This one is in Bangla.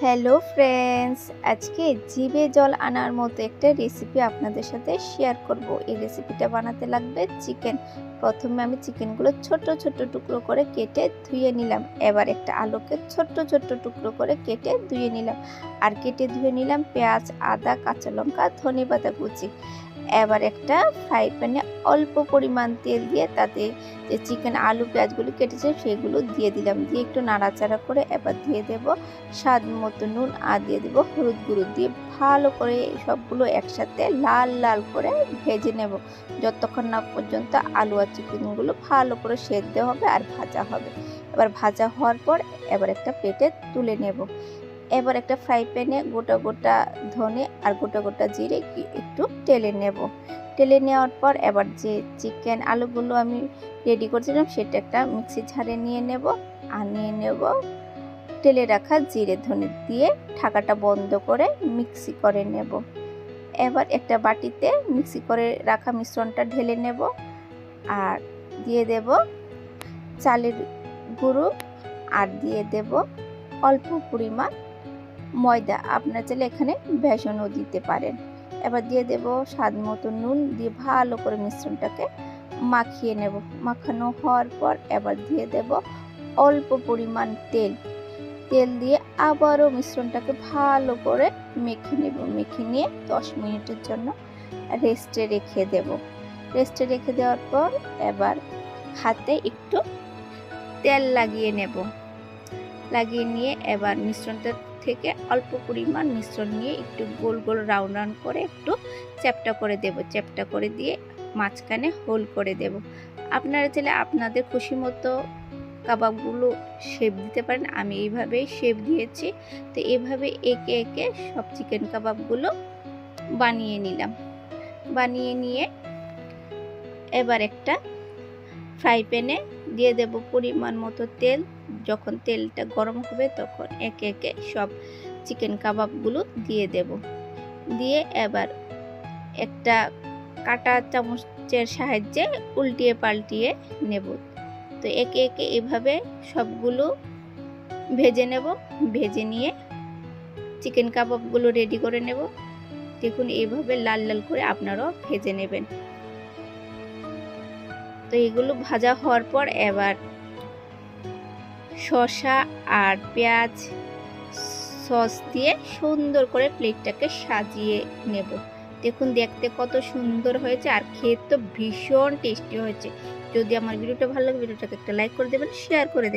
হ্যালো ফ্রেন্ডস আজকে জিভে জল আনার মতো একটা রেসিপি আপনাদের সাথে শেয়ার করব। এই রেসিপিটা বানাতে লাগবে চিকেন প্রথমে আমি চিকেনগুলো ছোট ছোট টুকরো করে কেটে ধুয়ে নিলাম। এবার একটা আলুকে ছোট ছোট টুকরো করে কেটে ধুয়ে নিলাম। আর কেটে ধুয়ে নিলাম পেঁয়াজ, আদা, কাঁচা লঙ্কা ধনে পাতা কুচি। এবার একটা ফ্রাই প্যানে অল্প পরিমাণ তেল দিয়ে তাতে যে চিকেন আলু, পেঁয়াজগুলো কেটেছে সেগুলো দিয়ে দিলাম। দিয়ে একটু নাড়াচাড়া করে এবার দিয়ে দেব স্বাদ মতো নুন আর দিয়ে দেবো হলুদ গুঁড়ো। দিয়ে ভালো করে সবগুলো একসাথে লাল লাল করে ভেজে নেব। যতক্ষণ না পর্যন্ত আলু আর চিকেনগুলো ভালো করে সেদ্ধ হবে আর ভাজা হবে। এবার ভাজা হওয়ার পর এবার একটা প্লেটে তুলে নেব। এবার একটা ফ্রাই প্যানে গোটা গোটা ধনে আর গোটা গোটা জিরে একটু টেলে নেব। টেলে নেওয়ার পর এবার যে চিকেন আলুগুলো আমি রেডি করছিলাম সেটা একটা মিক্সি ঝাড়ে নিয়ে নেব আর নিয়ে নেব টেলে রাখা জিরে ধনে দিয়ে ঢাকাটা বন্ধ করে মিক্সি করে নেব। এবার একটা বাটিতে মিক্সি করে রাখা মিশ্রণটা ঢেলে নেব আর দিয়ে দেব চালের গুঁড়ো আর দিয়ে দেব অল্প পরিমাণ ময়দা আপনার চাইলে এখানে বেসনও দিতে পারেন। এবার দিয়ে দেব স্বাদ মতো নুন দিয়ে ভালো করে মিশ্রণটাকে মাখিয়ে নেব। মাখানো হওয়ার পর এবার দিয়ে দেব অল্প পরিমাণ তেল। তেল দিয়ে আবারও মিশ্রণটাকে ভালো করে মেখে নেব। মেখে নিয়ে দশ মিনিটের জন্য রেস্টে রেখে দেব। রেস্টে রেখে দেওয়ার পর এবার হাতে একটু তেল লাগিয়ে নেব। লাগিয়ে নিয়ে এবার মিশ্রণটা থেকে অল্প পরিমাণ মিশ্রণ নিয়ে একটু গোল গোল রাউন্ড রাউন্ড করে একটু চ্যাপটা করে দেব। চ্যাপটা করে দিয়ে মাঝখানে হোল করে দেব। আপনারা চাইলে আপনাদের খুশি মতো কাবাবগুলো শেপ দিতে পারেন। আমি এইভাবেই শেপ দিয়েছি। তো এভাবে একে একে সব চিকেন কাবাবগুলো বানিয়ে নিলাম। বানিয়ে নিয়ে এবার একটা ফ্রাই প্যানে দিয়ে দেব পরিমাণ মতো তেল। যখন তেলটা গরম হবে তখন একে একে সব চিকেন কাবাবগুলো দিয়ে দেব। দিয়ে এবার একটা কাটা চামচের সাহায্যে উল্টিয়ে পাল্টিয়ে নেব। তো একে একে এভাবে সবগুলো ভেজে নেব। ভেজে নিয়ে চিকেন কাবাবগুলো রেডি করে নেব। দেখুন এইভাবে লাল লাল করে আপনারাও ভেজে নেবেন। তো এগুলো ভাজা হওয়ার পর এবার শসা আর পেঁয়াজ সস দিয়ে সুন্দর করে প্লেটটাকে সাজিয়ে নেব। দেখুন, দেখতে কত সুন্দর হয়েছে আর খেয়ে তো ভীষণ টেস্টি হয়েছে। যদি আমার ভিডিওটা ভালো লাগে, ভিডিওটাকে একটা লাইক করে দেবেন, শেয়ার করে দেবেন।